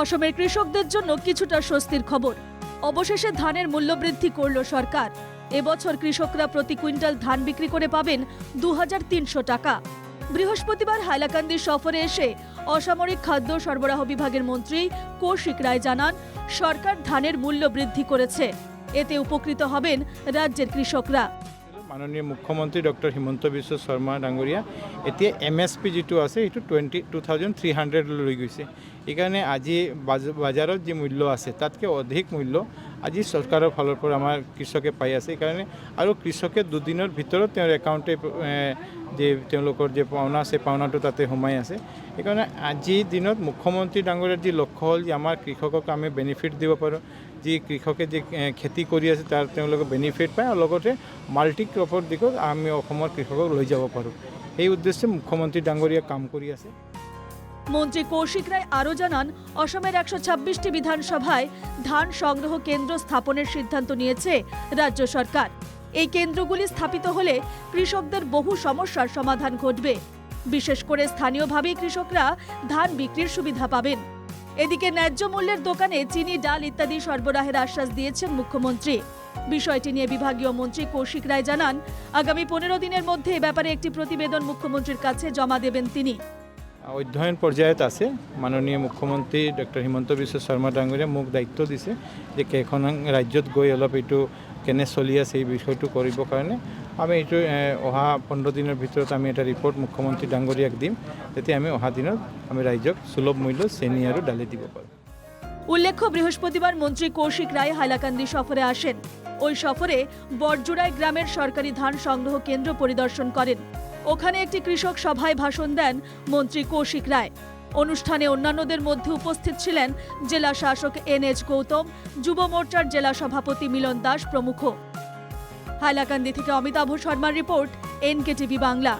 অসমের কৃষকদের জন্য কিছুটা স্বস্তির খবর। অবশেষে ধানের মূল্য বৃদ্ধি করল সরকার। এবছর কৃষকরা প্রতি কুইন্টাল ধান বিক্রি করে পাবেন দু হাজার তিনশো টাকা। বৃহস্পতিবার হাইলাকান্দি সফরে এসে অসামরিক খাদ্য সরবরাহ বিভাগের মন্ত্রী কৌশিক রায় জানান, সরকার ধানের মূল্য বৃদ্ধি করেছে। এতে উপকৃত হবেন রাজ্যের কৃষকরা। মাননীয় মুখ্যমন্ত্রী ডক্টর হিমন্ত বিশ্ব শর্মা ডাঙৰীয়া এতিয়া এম এছ পি যিটো আছে সেইটো টুৱেণ্টি টু থাউজেণ্ড থ্ৰী হাণ্ড্ৰেডলৈ গৈছে। সেইকাৰণে আজি বাজ- বজাৰত যি মূল্য আছে, তাতকৈ অধিক মূল্য আজি চৰকাৰৰ ফালৰ পৰা আমাৰ কৃষকে পাই আছে সেইকাৰণে আৰু কৃষকে দুদিনৰ ভিতৰত তেওঁৰ একাউণ্টে যে তেওঁলোকৰ যে পাওনা আছে, পাওনাটো তাতে সোমাই আছে। সেইকাৰণে আজিৰ দিনত মুখ্যমন্ত্ৰী ডাঙৰীয়াৰ যি লক্ষ্য হ'ল যে আমাৰ কৃষকক আমি বেনিফিট দিব পাৰোঁ, যি কৃষকে যি খেতি কৰি আছে তাৰ তেওঁলোকে বেনিফিট পায় আৰু লগতে মাল্টি ক্ৰপৰ দিশত আমি অসমৰ কৃষকক লৈ যাব পাৰোঁ। সেই উদ্দেশ্যে মুখ্যমন্ত্ৰী ডাঙৰীয়া কাম কৰি আছে। মন্ত্রী কৌশিক রায় আরও জানান, অসমের একশো ছাব্বিশটি বিধানসভায় ধান সংগ্রহ কেন্দ্র স্থাপনের সিদ্ধান্ত নিয়েছে রাজ্য সরকার। এই কেন্দ্রগুলি স্থাপিত হলে কৃষকদের বহু সমস্যার সমাধান ঘটবে। বিশেষ করে স্থানীয়ভাবেই কৃষকরা ধান বিক্রির সুবিধা পাবেন। এদিকে ন্যায্য মূল্যের দোকানে চিনি, ডাল ইত্যাদি সরবরাহের আশ্বাস দিয়েছেন মুখ্যমন্ত্রী। বিষয়টি নিয়ে বিভাগীয় মন্ত্রী কৌশিক রায় জানান, আগামী পনেরো দিনের মধ্যে এ ব্যাপারে একটি প্রতিবেদন মুখ্যমন্ত্রীর কাছে জমা দেবেন তিনি। অধ্যয়ন পৰ্যায়ত আছে। মাননীয় মুখ্যমন্ত্ৰী ডক্টৰ হিমন্ত বিশ্ব শৰ্মা ডাঙৰীয়াই মোক দায়িত্ব দিছে যে কেইখন ৰাজ্যত গৈ অলপ এইটো কেনে চলি আছে এই বিষয়টো কৰিবৰ কাৰণে। আমি এইটো অহা পোন্ধৰ দিনৰ ভিতৰত আমি এটা ৰিপৰ্ট মুখ্যমন্ত্ৰী ডাঙৰীয়াক দিম। তেতিয়া আমি অহা দিনত আমি ৰাইজক সুলভ মূল্য চেনি আৰু দালি দিব পাৰোঁ। উল্লেখ্য বৃহস্পতিবার মন্ত্রী কৌশিক রায় হাইলাকান্দি সফরে আসেন। ওই সফরে বড়জুড়াই গ্রামের সরকারি ধান সংগ্রহ কেন্দ্র পরিদর্শন করেন। ওখানে একটি কৃষক সভায় ভাষণ দেন মন্ত্রী কৌশিক রায়। অনুষ্ঠানে অন্যান্যদের মধ্যে উপস্থিত ছিলেন জেলা শাসক এন এইচ গৌতম, যুব মোর্চার জেলা সভাপতি মিলন দাস প্রমুখ। হাইলাকান্দি থেকে অমিতাভ শর্মার রিপোর্ট এনকে টিভি বাংলা।